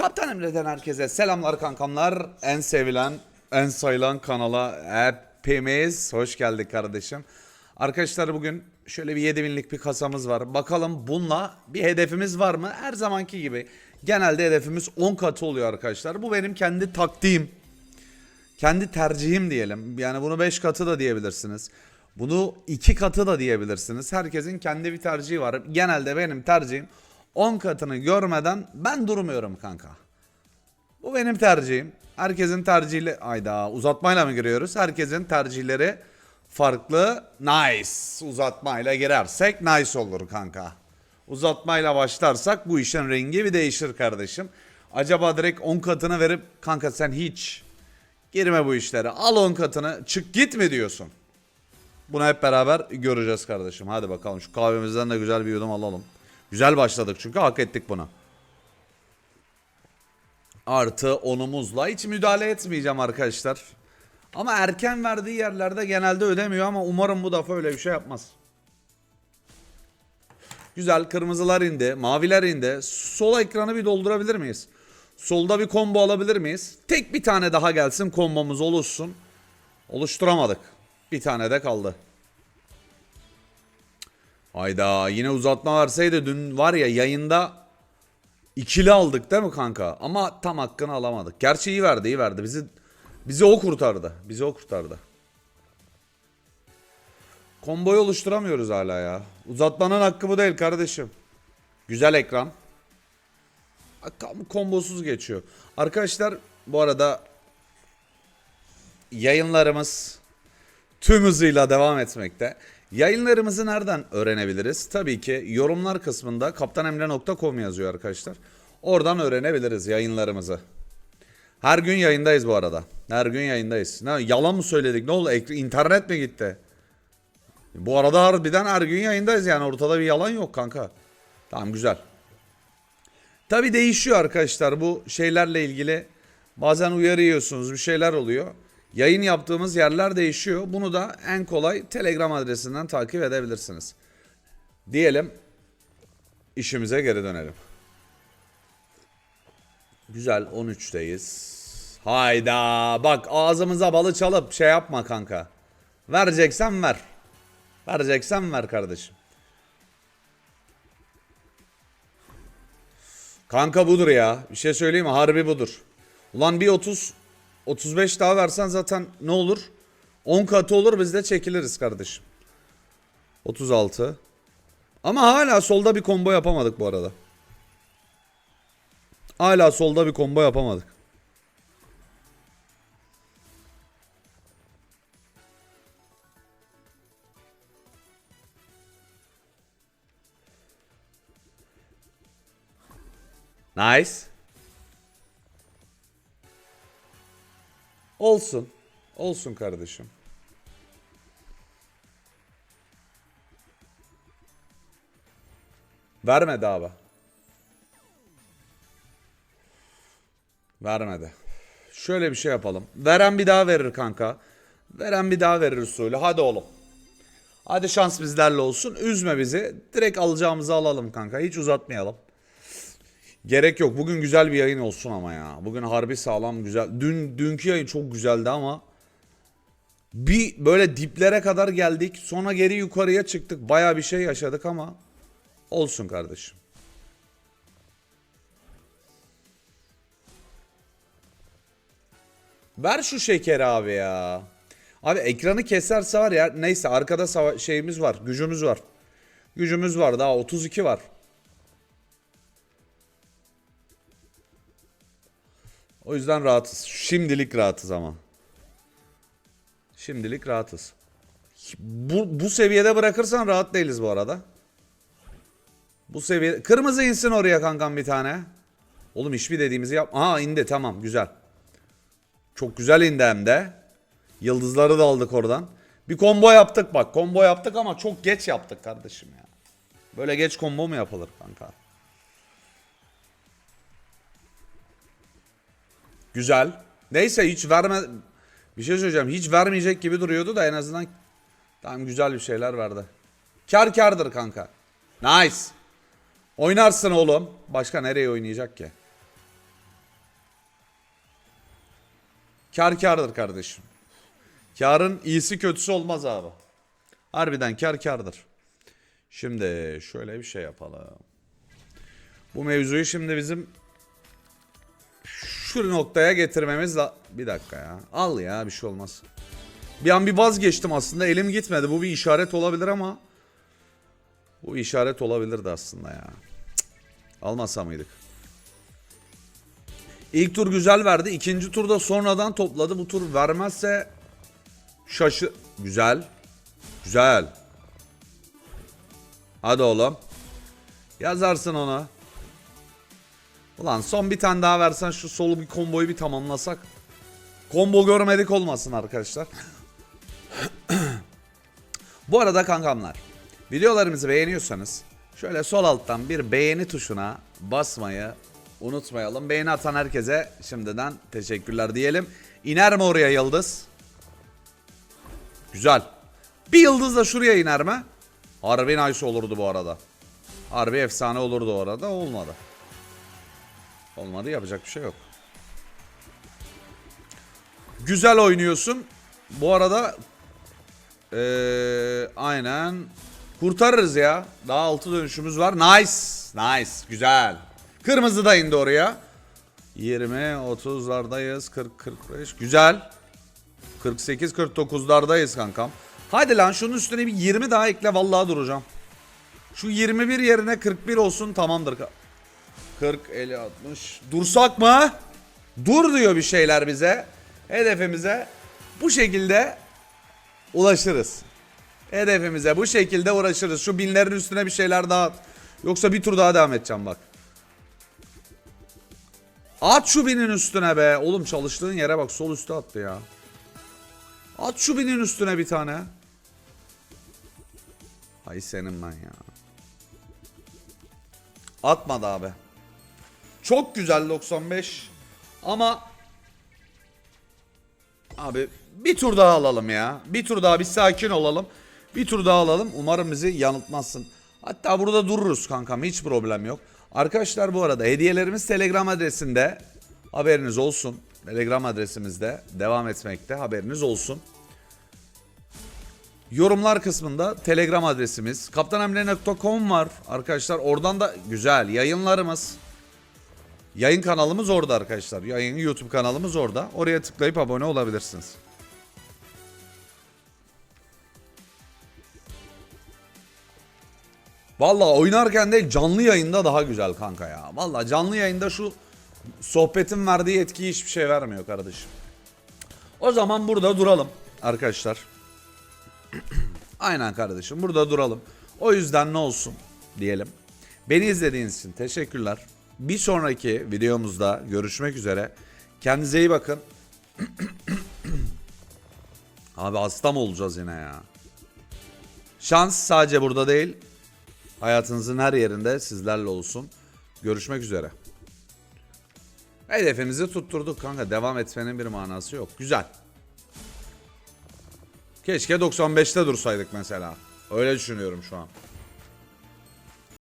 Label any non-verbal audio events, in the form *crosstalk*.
Kaptan Emre'den herkese selamlar kankamlar. En sevilen, en sayılan kanala hepimiz hoş geldik kardeşim. Arkadaşlar bugün şöyle bir 7000'lik bir kasamız var. Bakalım bununla bir hedefimiz var mı? Her zamanki gibi genelde hedefimiz 10 katı oluyor arkadaşlar. Bu benim kendi taktiğim. Kendi tercihim diyelim. Yani bunu 5 katı da diyebilirsiniz. Bunu 2 katı da diyebilirsiniz. Herkesin kendi bir tercihi var. Genelde benim tercihim 10 katını görmeden ben durmuyorum kanka. Bu benim tercihim. Herkesin tercihiyle... Ayda uzatmayla mı giriyoruz? Herkesin tercihleri farklı. Nice. Uzatmayla girersek nice olur kanka. Uzatmayla başlarsak bu işin rengi bir değişir kardeşim. Acaba direkt 10 katını verip kanka sen hiç girme bu işlere. Al 10 katını çık git mi diyorsun? Bunu hep beraber göreceğiz kardeşim. Hadi bakalım şu kahvemizden de güzel bir yudum alalım. Güzel başladık çünkü hak ettik bunu. Artı onumuzla hiç müdahale etmeyeceğim arkadaşlar. Ama erken verdiği yerlerde genelde ödemiyor ama umarım bu defa öyle bir şey yapmaz. Güzel kırmızılar indi, maviler indi. Sol ekranı bir doldurabilir miyiz? Solda bir combo alabilir miyiz? Tek bir tane daha gelsin kombomuz oluşsun. Oluşturamadık. Bir tane de kaldı. Hayda yine uzatma verseydi dün var ya yayında ikili aldık değil mi kanka? Ama tam hakkını alamadık. Gerçi iyi verdi iyi verdi. Bizi bizi o kurtardı. Bizi o kurtardı. Komboyu oluşturamıyoruz hala ya. Uzatmanın hakkı bu değil kardeşim. Güzel ekran. Kombosuz geçiyor. Arkadaşlar bu arada yayınlarımız tüm hızıyla devam etmekte. Yayınlarımızı nereden öğrenebiliriz? Tabii ki yorumlar kısmında kaptanemre.com yazıyor arkadaşlar. Oradan öğrenebiliriz yayınlarımızı. Her gün yayındayız bu arada. Her gün yayındayız. Ne, yalan mı söyledik? Ne oldu? İnternet mi gitti? Bu arada harbiden her gün yayındayız yani ortada bir yalan yok kanka. Tamam güzel. Tabi değişiyor arkadaşlar bu şeylerle ilgili. Bazen uyarı yiyorsunuz bir şeyler oluyor. Yayın yaptığımız yerler değişiyor. Bunu da en kolay Telegram adresinden takip edebilirsiniz. Diyelim işimize geri dönelim. Güzel 13'teyiz. Hayda bak ağzımıza balı çalıp şey yapma kanka. Vereceksen ver. Vereceksen ver kardeşim. Kanka budur ya. Bir şey söyleyeyim mi? Harbi budur. Ulan bir 30 35 daha versen zaten ne olur? 10 katı olur biz de çekiliriz kardeşim. 36. Ama hala solda bir combo yapamadık bu arada. Hala solda bir combo yapamadık. Nice. Olsun. Olsun kardeşim. Vermedi abi. Vermedi. Şöyle bir şey yapalım. Veren bir daha verir kanka. Veren bir daha verir usulü. Hadi oğlum. Hadi şans bizlerle olsun. Üzme bizi. Direkt alacağımızı alalım kanka. Hiç uzatmayalım. Gerek yok. Bugün güzel bir yayın olsun ama ya. Bugün harbi sağlam güzel. Dün dünkü yayın çok güzeldi ama bir böyle diplere kadar geldik. Sonra geri yukarıya çıktık. Baya bir şey yaşadık ama olsun kardeşim. Ver şu şekeri abi ya. Abi ekranı keserse var ya neyse arkada şeyimiz var gücümüz var. Gücümüz var daha 32 var. O yüzden rahatız. Şimdilik rahatız ama. Şimdilik rahatız. Bu, bu seviyede bırakırsan rahat değiliz bu arada. Bu seviye... Kırmızı insin oraya kankam bir tane. Oğlum hiçbir dediğimizi yap... Aha indi tamam güzel. Çok güzel indi hem de. Yıldızları da aldık oradan. Bir combo yaptık bak. Combo yaptık ama çok geç yaptık kardeşim ya. Böyle geç combo mu yapılır kanka? Güzel. Neyse hiç verme... Bir şey söyleyeceğim. Hiç vermeyecek gibi duruyordu da en azından tamam güzel bir şeyler verdi. Kar kardır kanka. Nice. Oynarsın oğlum. Başka nereye oynayacak ki? Kar kardır kardeşim. Karın iyisi kötüsü olmaz abi. Harbiden kar kardır. Şimdi şöyle bir şey yapalım. Bu mevzuyu şimdi bizim şu noktaya getirmemiz la... Bir dakika ya. Al ya bir şey olmaz. Bir an bir vazgeçtim aslında. Elim gitmedi. Bu bir işaret olabilir ama. Bu işaret olabilirdi aslında ya. Cık. Almasa mıydık? İlk tur güzel verdi. İkinci turda sonradan topladı. Bu tur vermezse şaşı... Güzel. Güzel. Hadi oğlum. Yazarsın ona. Ulan son bir tane daha versen şu solu bir komboyu bir tamamlasak. Combo görmedik olmasın arkadaşlar. Bu arada kankamlar. Videolarımızı beğeniyorsanız şöyle sol alttan bir beğeni tuşuna basmayı unutmayalım. Beğeni atan herkese şimdiden teşekkürler diyelim. İner mi oraya yıldız? Güzel. Bir yıldız da şuraya iner mi? Harbi nice olurdu bu arada. Harbi efsane olurdu o arada. Olmadı. Olmadı yapacak bir şey yok. Güzel oynuyorsun. Bu arada eee, aynen kurtarırız ya. Daha 6 dönüşümüz var. Nice. Nice. Güzel. Kırmızı da indi oraya. 20 30'lardayız. 40 45. Güzel. 48 49'lardayız kankam. Hadi lan şunun üstüne bir 20 daha ekle vallahi duracağım. Şu 21 yerine 41 olsun tamamdır. 40 50 60. Dursak mı? Dur diyor bir şeyler bize. Hedefimize bu şekilde ulaşırız. Hedefimize bu şekilde uğraşırız. Şu binlerin üstüne bir şeyler daha at. Yoksa bir tur daha devam edeceğim bak. At şu binin üstüne be. Oğlum çalıştığın yere bak sol üstte attı ya. At şu binin üstüne bir tane. Hay senin ben ya. Atmadı abi. Çok güzel 95. Ama abi bir tur daha alalım ya. Bir tur daha bir sakin olalım. Bir tur daha alalım. Umarım bizi yanıltmazsın. Hatta burada dururuz kankam. Hiç problem yok. Arkadaşlar bu arada hediyelerimiz Telegram adresinde. Haberiniz olsun. Telegram adresimizde devam etmekte. Haberiniz olsun. Yorumlar kısmında Telegram adresimiz. kaptanemre.com var arkadaşlar. Oradan da güzel yayınlarımız. Yayın kanalımız orada arkadaşlar. Yayın YouTube kanalımız orada. Oraya tıklayıp abone olabilirsiniz. Vallahi oynarken de canlı yayında daha güzel kanka ya. Vallahi canlı yayında şu sohbetin verdiği etkiyi hiçbir şey vermiyor kardeşim. O zaman burada duralım arkadaşlar. *clears throat* Aynen kardeşim burada duralım. O yüzden ne olsun diyelim. Beni izlediğiniz için teşekkürler. Bir sonraki videomuzda görüşmek üzere. Kendinize iyi bakın. *clears throat* Abi hasta mı olacağız yine ya? Şans sadece burada değil. Hayatınızın her yerinde sizlerle olsun. Görüşmek üzere. Hedefimizi tutturduk kanka. Devam etmenin bir manası yok. Güzel. Keşke 95'te dursaydık mesela. Öyle düşünüyorum şu an.